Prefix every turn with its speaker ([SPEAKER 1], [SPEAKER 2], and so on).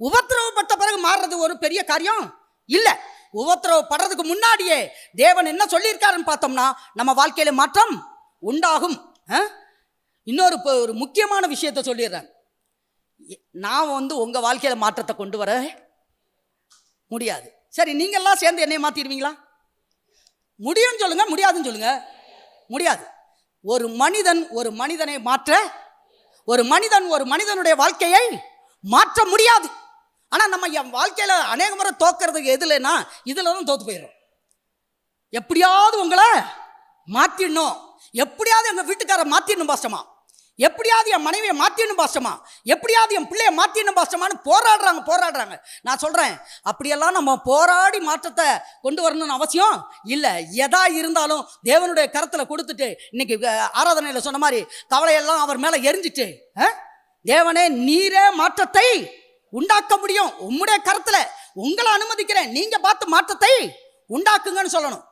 [SPEAKER 1] உபத்திரவப்பட்ட பிறகு மாறுறது ஒரு பெரிய காரியம்? இல்லை. உபத்திரவப்படுறதுக்கு முன்னாடியே தேவன் என்ன சொல்லியிருக்காருன்னு பார்த்தோம்னா நம்ம வாழ்க்கையில மாற்றம் உண்டாகும். ஆ? இன்னொரு இப்போ ஒரு முக்கியமான விஷயத்த சொல்லிடுறேன். எ- நான் வந்து உங்கள் வாழ்க்கையில் மாற்றத்தை கொண்டு வர முடியாது. சரி நீங்கள்லாம் சேர்ந்து என்னை மாற்றிடுவீங்களா முடியும்னு சொல்லுங்க முடியாதுன்னு சொல்லுங்க. முடியாது. ஒரு மனிதன் ஒரு மனிதனை மாற்ற ஒரு மனிதன் ஒரு மனிதனுடைய வாழ்க்கையை மாற்ற முடியாது. என் வாழ்க்கையில் அநேக முறை தோக்கிறதுக்கு எதுலன்னா இதில் தான் தோத்து போயிடும் எப்படியாவது உங்களை மாற்றிடணும் எப்படியாவது எங்கள் வீட்டுக்காரரை மாற்றிடணும் பாஸ்டமா எப்படியாவது என் மனைவியை மாற்றிடணும் பாஸ்டமா எப்படியாவது என் பிள்ளையை மாற்றிடணும் பாஸ்டமான்னு போராடுறாங்க போராடுறாங்க. நான் சொல்கிறேன் அப்படியெல்லாம் நம்ம போராடி மாற்றத்தை கொண்டு வரணும்னு அவசியம் இல்லை. எதா இருந்தாலும் தேவனுடைய கரத்தில் கொடுத்துட்டு இன்னைக்கு ஆராதனையில் சொன்ன மாதிரி கவலையெல்லாம் அவர் மேலே எரிஞ்சிட்டு தேவனே நீரே மாற்றத்தை உண்டாக்க முடியும். உம்முடைய கருத்தில் உங்களை அனுமதிக்கிறேன். நீங்க பார்த்து மாற்றத்தை உண்டாக்குங்கன்னு சொல்லணும்.